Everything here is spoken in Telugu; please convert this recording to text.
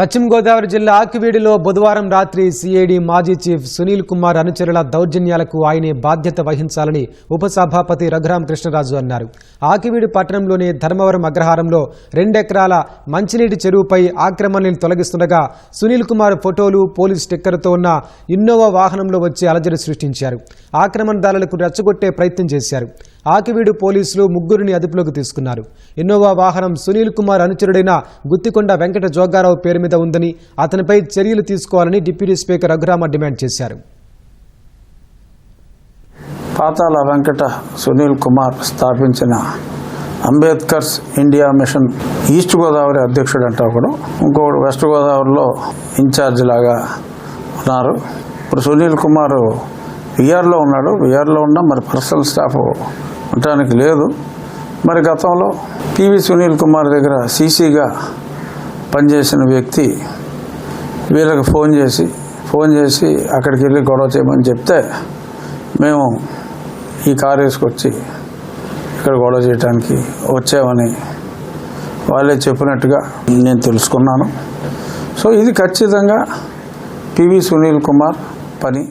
పశ్చిమ గోదావరి జిల్లా ఆకివీడిలో బుధవారం రాత్రి సిఐడి మాజీ చీఫ్ సునీల్ కుమార్ అనుచరుల దౌర్జన్యాలకు ఆయనే బాధ్యత వహించాలని ఉపసభాపతి రఘురామ కృష్ణరాజు అన్నారు. ఆకివీడి పట్టణంలోని ధర్మవరం అగ్రహారంలో రెండెకరాల మంచినీటి చెరువుపై ఆక్రమణలు తొలగిస్తుండగా సునీల్ కుమార్ ఫోటోలు పోలీస్ స్టిక్కర్తో ఉన్న ఇన్నోవా వాహనంలో వచ్చి అలజడి సృష్టించారు. ఆక్రమణదారులకు రెచ్చగొట్టే ప్రయత్నం చేశారు. ఆకివీడు పోలీసులు ముగ్గురిని అదుపులోకి తీసుకున్నారు. ఇన్నోవా వాహనం సునీల్ కుమార్ అనుచరుడైన గుత్తికొండ వెంకట జోగారావు పేరు మీద ఉందని అతనిపై చర్యలు తీసుకోవాలని డిప్యూటీ స్పీకర్ రఘురామ డిమాండ్ చేశారు. పాతాల వెంకట సునీల్ కుమార్ స్థాపించిన Ambedkar's India Mission East Godavari అధ్యక్షుడు అంటే ఒకడు. ఇంకొకడు వెస్ట్ గోదావరిలో ఇన్ఛార్జ్ లాగా ఉన్నారు. ఇప్పుడు సునీల్ కుమార్ విఆర్లో ఉన్నాడు. విఆర్లో ఉన్న మరి పర్సనల్ స్టాఫ్ ఉండటానికి లేదు. మరి గతంలో పివి సునీల్ కుమార్ దగ్గర సీసీగా పనిచేసిన వ్యక్తి వీళ్ళకి ఫోన్ చేసి ఫోన్ చేసి అక్కడికి వెళ్ళి గొడవ చేయమని చెప్తే మేము ఈ కారు వేసుకొచ్చి ఇక్కడ గొడవ చేయడానికి వచ్చామని వాళ్ళే చెప్పినట్టుగా నేను తెలుసుకున్నాను. సో ఇది ఖచ్చితంగా పివి సునీల్ కుమార్ పని.